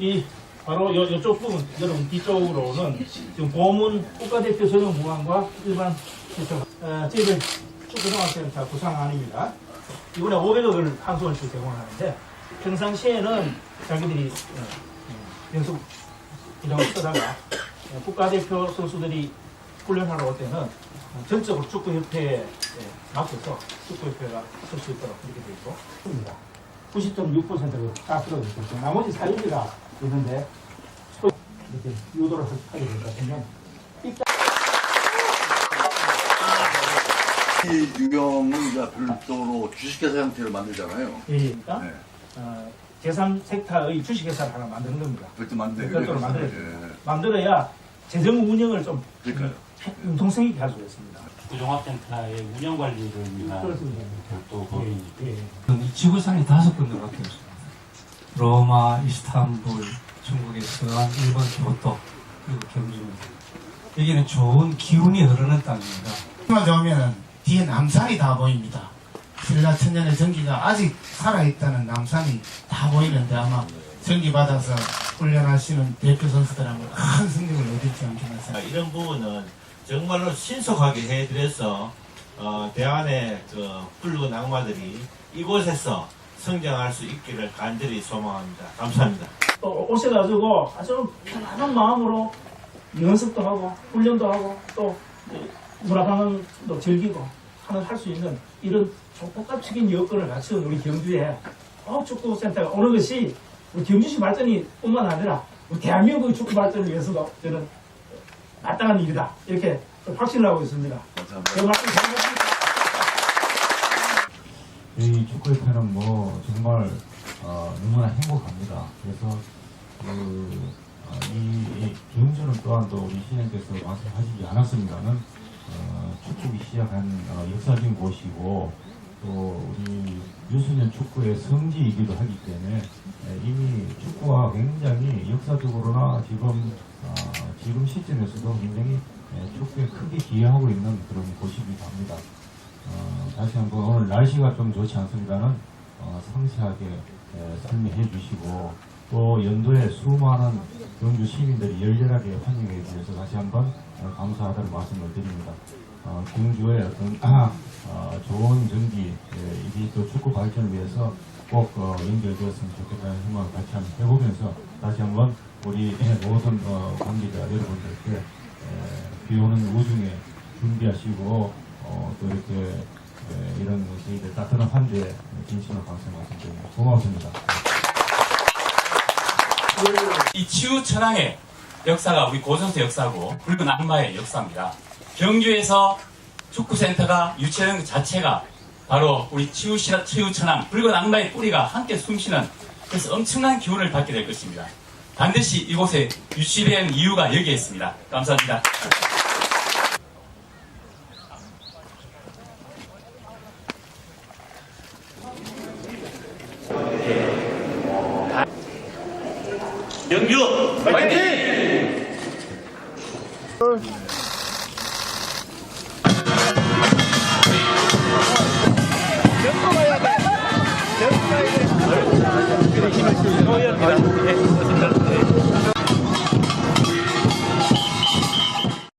이 바로 요, 요쪽 부분, 여러분 뒤쪽으로는 지금 보문 국가대표 전용무관과 일반 대표, 어, 저희들 축구동학센터 구상 안입니다. 이번에 500억을 한 손씩 제공하는데 평상시에는 자기들이 어, 어, 연습 이런 쓰다가 어, 국가대표 선수들이 훈련하러 올 때는 어, 전적으로 축구협회에 맡겨서 축구협회가 쓸 수 있도록 이렇게 되어 있고. 90.6%로 다 들어있고 나머지 사유지가 있는데 또 이렇게 유도를 하게 된다 보면 이 유형은 이제 별도로 주식회사 형태로 만들잖아요. 이니까 네. 어, 제3섹터의 주식회사를 하나 만드는 겁니다. 별도 만들 별도로 만들어야 예. 만들어야 재정 운영을 좀 그러니까요. 융통성 있게 할 수가 있습니다. 구종합센터의 운영 관리를 위한 그렇습니다. 별도 법인 예. 이 지구상이 다섯 군데밖에 없습니다. 로마, 이스탄불, 중국의 서안, 일본 교토, 그리고 경주입니다. 여기는 좋은 기운이 흐르는 땅입니다. 만 좋으면 뒤에 남산이 다 보입니다. 신라 천년의 전기가 아직 살아있다는 남산이 다 보이는데 아마 전기 받아서 훈련하시는 대표 선수들하고 큰 승리를 얻을지 않겠나 생각합니다. 아, 이런 부분은 정말로 신속하게 해드려서 어, 대안의 그 붉은 악마들이 이곳에서 성장할 수 있기를 간절히 소망합니다. 감사합니다. 또 오셔가지고 아주 편안한 마음으로 연습도 하고 훈련도 하고 또 문화관광도 즐기고 하는 할 수 있는 이런 족복합적인 여건을 갖춘 우리 경주에 어, 축구센터가 오는 것이 우리 경주시 발전이 뿐만 아니라 우리 대한민국의 축구 발전을 위해서도 저는 마땅한 일이다 이렇게 좀 확신을 하고 있습니다. 잘 듣겠습니다. 저희 축구협회는 뭐 정말 어, 너무나 행복합니다. 그래서 그, 어, 이, 이 경주는 또한 또 우리 시장께서 말씀하시지 않았습니다는 어, 축구기 시작한 어, 역사적인 곳이고 또 우리 유소년 축구의 성지이기도 하기 때문에 에, 이미 축구가 굉장히 역사적으로나 지금 어, 지금 시점에서도 굉장히 에, 축구에 크게 기여하고 있는 그런 곳이기도 합니다. 어, 다시 한번 오늘 날씨가 좀 좋지 않습니다는 어, 상세하게 에, 설명해 주시고 또 연도에 수많은 경주 시민들이 열렬하게 환영해 주셔서 다시 한번 어, 감사하다는 말씀을 드립니다. 어, 경주의 어떤 어, 좋은 전기 에, 이게 또 축구 발전을 위해서 꼭 어, 연결되었으면 좋겠다는 희망을 같이 한번 해보면서 다시 한번 우리 모든 어, 관계자 여러분들께 에, 비 오는 우중에 준비하시고 어, 또 이렇게 에, 이런 저희들 따뜻한 환대에 진심으로 감사 말씀드립니다. 고맙습니다. 이 치유 천황의 역사가 우리 고전서 역사고 붉은 악마의 역사입니다. 경주에서 축구센터가 유치하는 것 자체가 바로 우리 치유, 시- 치유 천황 붉은 악마의 뿌리가 함께 숨쉬는 그래서 엄청난 기운을 받게 될 것입니다. 반드시 이곳에 유치된 이유가 여기에 있습니다. 감사합니다. 영규 파이팅!